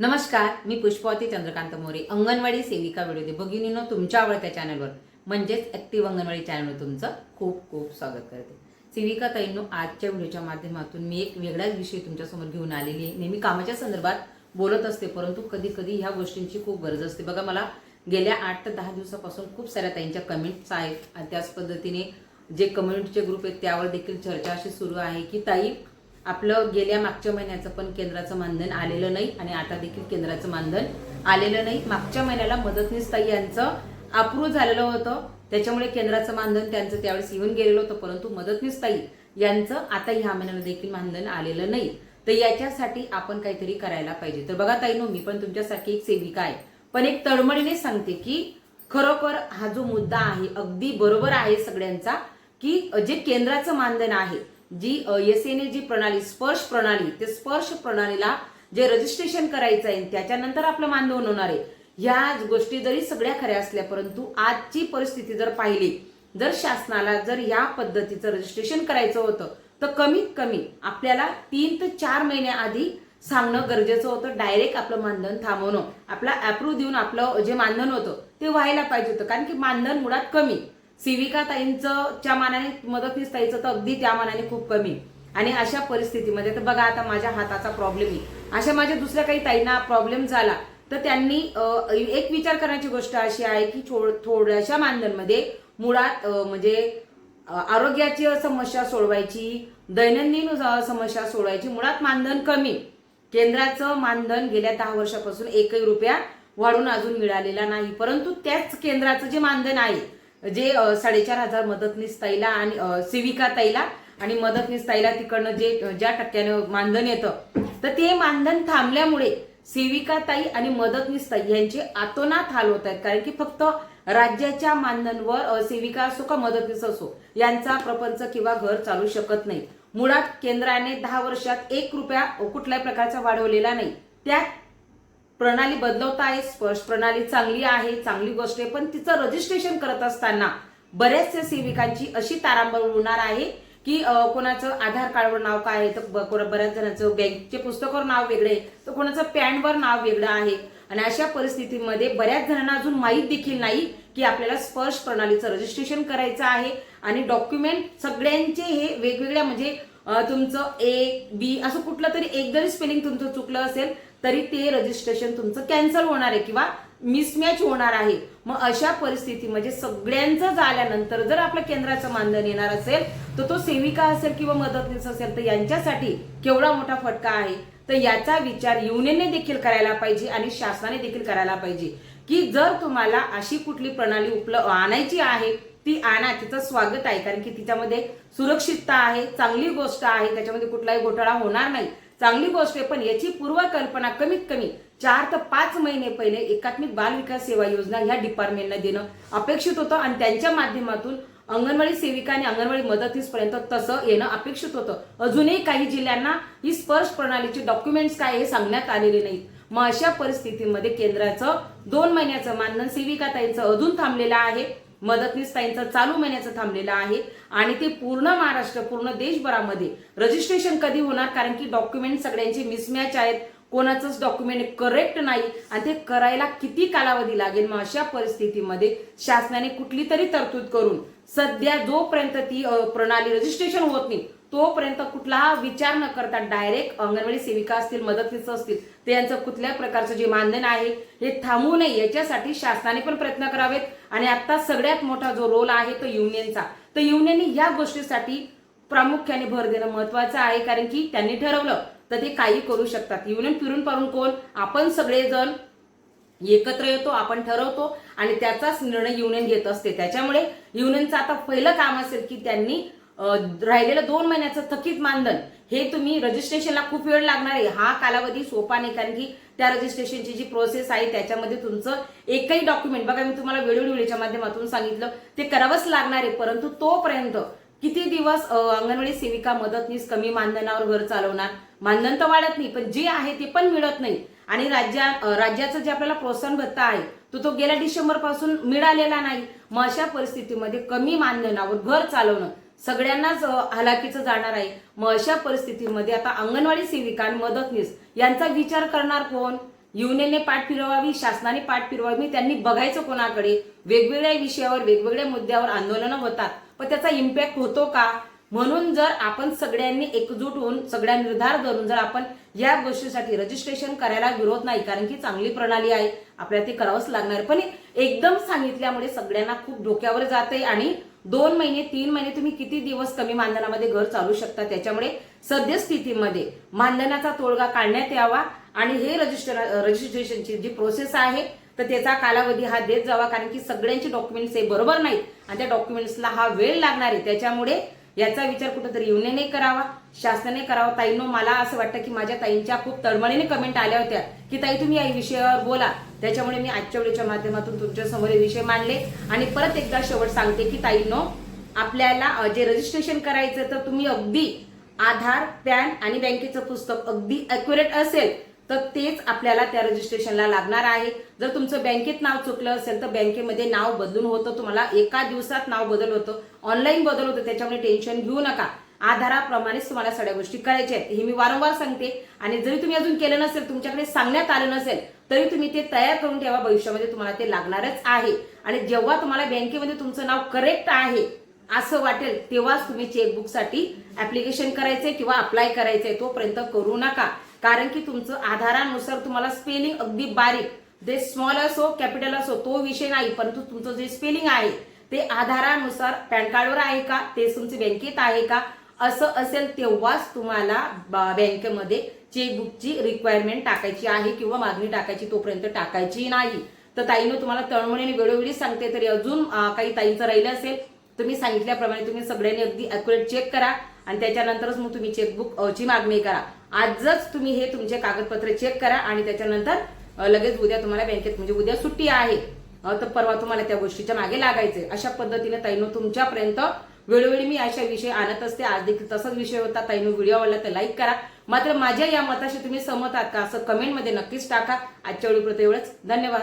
नमस्कार मी पुष्पावती चंद्रकांत मोरे अंगणवाडी सेविका व्हिडिओ दे भगिनीनो तुमच्या आवडत्या चॅनलवर म्हणजेच ॲक्टिव्ह अंगणवाडी चॅनलवर तुमचं खूप खूप स्वागत करते. सेविका ताईंनो आजच्या व्हिडिओच्या माध्यमातून मी एक वेगळाच विषय तुमच्यासमोर घेऊन आलेली आहे. नेहमी कामाच्या संदर्भात बोलत असते परंतु कधी कधी ह्या गोष्टींची खूप गरज असते. बघा मला गेल्या आठ ते दहा दिवसापासून खूप साऱ्या ताईंच्या कमेंट्स आहेत आणि त्याच पद्धतीने जे कम्युनिटीचे ग्रुप आहेत त्यावर देखील चर्चा अशी सुरू आहे की ताई आपलं गेल्या मागच्या महिन्याचं पण केंद्राचं मानधन आलेलं नाही आणि आता देखील केंद्राचं मानधन आलेलं नाही. मागच्या महिन्याला मदतनीस ताई यांचं अप्रूव्ह झालेलं होतं. त्याच्यामुळे केंद्राचं मानधन त्यांचं त्यावेळेस येऊन गेलेलं होतं परंतु मदतनीस ताई यांचं आता ह्या महिन्याला देखील मानधन आलेलं नाही. तर याच्यासाठी आपण काहीतरी करायला पाहिजे. तर बघा ताई नो मी पण तुमच्यासारखी एक सेविका आहे. पण एक तळमळीने सांगते की खरोखर हा जो मुद्दा आहे अगदी बरोबर आहे सगळ्यांचा की जे केंद्राचं मानधन आहे जी एस एन जी प्रणाली स्पर्श प्रणाली ते स्पर्श प्रणालीला जे रजिस्ट्रेशन करायचं आहे त्याच्यानंतर आपलं मानधन होणार आहे. ह्या गोष्टी जरी सगळ्या खऱ्या असल्या परंतु आजची परिस्थिती जर पाहिली जर शासनाला जर या पद्धतीचं रजिस्ट्रेशन करायचं होतं तर कमीत कमी आपल्याला तीन ते चार महिन्याआधी सांगणं गरजेचं होतं डायरेक्ट आपलं मानधन थांबवणं. आपला अप्रूव्ह देऊन आपलं जे मानधन होतं ते व्हायला पाहिजे होतं कारण की मानधन मुळात कमी. सेविका ताईंचं च्या मानाने मदतनीस ताईचं तर अगदी त्या मानाने खूप कमी. आणि अशा परिस्थितीमध्ये तर बघा आता माझ्या हाताचा प्रॉब्लेम आहे. अशा माझ्या दुसऱ्या काही ताईंना प्रॉब्लेम झाला तर त्यांनी एक विचार करण्याची गोष्ट अशी आहे की थोड- थोड्याशा मानधनमध्ये मुळात म्हणजे आरोग्याची समस्या सोडवायची दैनंदिन समस्या सोडवायची मुळात मानधन कमी. केंद्राचं मानधन गेल्या दहा वर्षापासून एकही रुपया वाढून अजून मिळालेला नाही. परंतु त्याच केंद्राचं जे मानधन आहे जे साडेचार हजार मदतनीस ताईला आणि सेविका ताईला आणि मदतनीस ताईला तिकडनं जे ज्या टक्क्यानं मानधन येतं तर ते मानधन थांबल्यामुळे सेविका ताई आणि मदतनीस ताई यांचे आतोनात हाल होत आहेत. कारण की फक्त राज्याच्या मानधनवर सेविका असो का मदतनीस असो यांचा प्रपंच किंवा घर चालू शकत नाही. मुळात केंद्राने दहा वर्षात एक रुपया कुठल्याही प्रकारचा वाढवलेला नाही. त्यात प्रणाली बदलवता आहे स्पर्श प्रणाली चांगली आहे चांगली गोष्ट आहे पण तिचं रजिस्ट्रेशन करत असताना बऱ्याचशा सेविकांची अशी तारांबळ होणार आहे की कोणाचं आधार कार्डवर नाव काय आहे तर बऱ्याच जणांचं बँकचे पुस्तकावर नाव वेगळे आहे तर कोणाचं पॅनवर नाव वेगळं आहे. आणि अशा परिस्थितीमध्ये बऱ्याच जणांना अजून माहीत देखील नाही की आपल्याला स्पर्श प्रणालीचं रजिस्ट्रेशन करायचं आहे. आणि डॉक्युमेंट सगळ्यांचे हे वेगवेगळ्या म्हणजे तुमचं ए बी असं कुठलं तरी एक जरी स्पेलिंग तुमचं चुकलं असेल तरी ते रजिस्ट्रेशन तुमचं कॅन्सल होणार आहे किंवा मिसमॅच होणार आहे. मग अशा परिस्थिती म्हणजे सगळ्यांचं झाल्यानंतर जर आपलं केंद्राचं मानधन येणार असेल तर तो सेविका असेल किंवा मदतनीस असेल तर यांच्यासाठी केवढा मोठा फटका आहे? तर याचा विचार युनियनने देखील करायला पाहिजे आणि शासनाने देखील करायला पाहिजे. की जर तुम्हाला अशी कुठली प्रणाली उपलब्ध आणायची आहे ती आणा तिचं स्वागत आहे. कारण की तिच्यामध्ये सुरक्षितता आहे चांगली गोष्ट आहे. त्याच्यामध्ये कुठलाही घोटाळा होणार नाही. चांगली गोष्ट आहे पण याची पूर्वकल्पना कमीत कमी चार ते पाच महिने पहिले एकात्मिक बाल विकास सेवा योजना ह्या डिपार्टमेंटला देणं अपेक्षित होतं. आणि त्यांच्या माध्यमातून अंगणवाडी सेविका आणि अंगणवाडी मदतीसपर्यंत तसं येणं अपेक्षित होतं. अजूनही काही जिल्ह्यांना ही स्पर्श प्रणालीचे डॉक्युमेंट्स काय हे सांगण्यात आलेले नाहीत. मग अशा परिस्थितीमध्ये केंद्राचं दोन महिन्याचं मानधन सेविका ताईंचं अजून थांबलेलं आहे. मदतनीस ताईंचं चालू महिन्याचं थांबलेलं आहे. आणि ते पूर्ण महाराष्ट्र पूर्ण देशभरामध्ये रजिस्ट्रेशन कधी होणार? कारण की डॉक्युमेंट सगळ्यांचे मिसमॅच आहेत. कोणाचंच डॉक्युमेंट करेक्ट नाही. आणि ते करायला किती कालावधी लागेल मग अशा परिस्थितीमध्ये शासनाने कुठली तरी तरतूद करून सध्या जोपर्यंत ती प्रणाली रजिस्ट्रेशन होत नाही तोपर्यंत कुठला विचार न करता डायरेक्ट अंगणवाडी सेविका असतील मदतीचं असतील ते यांचं कुठल्या प्रकारचं जे मानधन आहे हे थांबू नये. याच्यासाठी शासनाने पण प्रयत्न करावेत. आणि आता सगळ्यात मोठा जो रोल आहे तो युनियनचा. तर युनियनने या गोष्टीसाठी प्रामुख्याने भर देणं महत्वाचं आहे कारण की त्यांनी ठरवलं तर ते काही करू शकतात. युनियन फिरून पारून कोण? आपण सगळेजण एकत्र येतो आपण ठरवतो आणि त्याचाच निर्णय युनियन घेत असते. त्याच्यामुळे युनियनचं आता पहिलं काम असेल की त्यांनी राहिलेलं दोन महिन्याचं थकीत मानधन हे तुम्ही रजिस्ट्रेशनला खूप वेळ लागणार आहे. हा कालावधी सोपा नाही कारण की त्या रजिस्ट्रेशनची जी प्रोसेस आहे त्याच्यामध्ये तुमचं एकही डॉक्युमेंट बघा मी तुम्हाला वेळोवेळीच्या व्हिडिओच्या माध्यमातून सांगितलं ते करावंच लागणार आहे परंतु तोपर्यंत किती दिवस अंगणवाडी सेविका मदतनीस कमी मानधनावर घर चालवणार? मानधन तर वाढत नाही पण जे आहे ते पण मिळत नाही. आणि राज्या राज्याचं जे आपल्याला प्रोत्साहन भत्ता आहे तो तो गेल्या डिसेंबरपासून मिळालेला नाही. मग अशा परिस्थितीमध्ये कमी मानधनावर घर चालवणं सगळ्यांनाच अ, हलाखीचं जाणार आहे. मग अशा परिस्थितीमध्ये आता अंगणवाडी सेविका आणि मदतनीस यांचा विचार करणार कोण? युनियनने पाठ फिरवावी शासनाने पाठ फिरवावी त्यांनी बघायचं कोणाकडे? वेगवेगळ्या विषयावर वेगवेगळ्या मुद्द्यावर आंदोलनं होतात. पण त्याचा इम्पॅक्ट होतो का? म्हणून जर आपण सगळ्यांनी एकजूट होऊन सगळ्या निर्धार धरून जर आपण या गोष्टीसाठी रजिस्ट्रेशन करायला विरोध नाही कारण की चांगली प्रणाली आहे. आपल्याला ते करावंच लागणार. पण एकदम सांगितल्यामुळे सगळ्यांना खूप डोक्यावर जाते आणि दोन महिने तीन महिने तुम्ही किती दिवस कमी मानधनामध्ये घर चालू शकता? त्याच्यामुळे सद्यस्थितीमध्ये मानधनाचा तोडगा काढण्यात यावा आणि हे रजिस्टर रजिस्ट्रेशनची जी प्रोसेस आहे तर त्याचा कालावधी हा देत जावा कारण की सगळ्यांचे डॉक्युमेंट्स हे बरोबर नाहीत आणि त्या डॉक्युमेंट्सला हा वेळ लागणार आहे. त्याच्यामुळे याचा विचार कुठेतरी युनियनने करावा शासनाने करावा. ताईंनो मला असं वाटतं की माझ्या ताईंच्या खूप तळमळीने कमेंट आल्या होत्या. की ताई तुम्ही या विषयावर बोला. त्याच्यामुळे मी आजच्या व्हिडिओच्या माध्यमातून तुमच्यासमोर हे विषय मांडले. आणि परत एकदा शेवट सांगते की ताईनो आपल्याला जे रजिस्ट्रेशन करायचं तर तुम्ही अगदी आधार पॅन आणि बँकेचं पुस्तक अगदी अॅक्युरेट असेल तर तेच आपल्याला त्या रजिस्ट्रेशनला लागणार आहे. जर तुमचं बँकेत नाव चुकलं असेल तर बँकेमध्ये नाव बदलून होतं. तुम्हाला एका दिवसात नाव बदल होतं. ऑनलाईन बदल होतं. त्याच्यामुळे टेन्शन घेऊ नका. आधाराप्रमाणेच तुम्हाला सगळ्या गोष्टी करायच्या आहेत. हे मी वारंवार सांगते. आणि जरी तुम्ही अजून केलं नसेल तुमच्याकडे सांगण्यात आलं नसेल तरी तुम्ही ते तयार करून ठेवा. भविष्यामध्ये तुम्हाला ते लागणारच आहे. आणि जेव्हा तुम्हाला बँकेमध्ये तुमचं नाव करेक्ट आहे असं वाटेल तेव्हाच तुम्ही चेकबुकसाठी ऍप्लिकेशन करायचंय किंवा अप्लाय करायचंय तोपर्यंत करू नका. कारण की तुमचं आधारानुसार तुम्हाला स्पेलिंग अगदी बारीक जे स्मॉल असो कॅपिटल असो तो विषय नाही परंतु तुमचं जे स्पेलिंग आहे ते आधारानुसार पॅन कार्डवर आहे का ते तुमचे बँकेत आहे का असं असेल तेव्हाच तुम्हाला ब- बँकेमध्ये चेकबुकची रिक्वायरमेंट टाकायची आहे किंवा मागणी टाकायची तोपर्यंत टाकायची नाही. तर ताईनं तुम्हाला तळमळीने वेळोवेळी सांगते तरी अजून काही ताईंचं राहिलं असेल तुम्ही सांगितल्याप्रमाणे तुम्ही सगळ्यांनी अगदी अॅक्युरेट चेक करा आणि त्याच्यानंतरच मग तुम्ही चेकबुक ची मागणी करा. आजच तुम्ही हे तुमचे कागदपत्र चेक करा आणि त्याच्यानंतर लगेच उद्या तुम्हाला बँकेत म्हणजे उद्या सुट्टी आहे. तर परवा तुम्हाला त्या गोष्टीच्या मागे लागायचे अशा पद्धतीने ताईनो तुमच्यापर्यंत वेळोवेळी मी अशा विषय आणत असते. आज देखील तसाच विषय होता. ताईनो व्हिडिओ आवडला तर लाईक करा. मात्र माझ्या या मताशी तुम्ही सहमत आहात का? असं कमेंटमध्ये नक्कीच टाका. आजच्या वेळी एवढंच. धन्यवाद.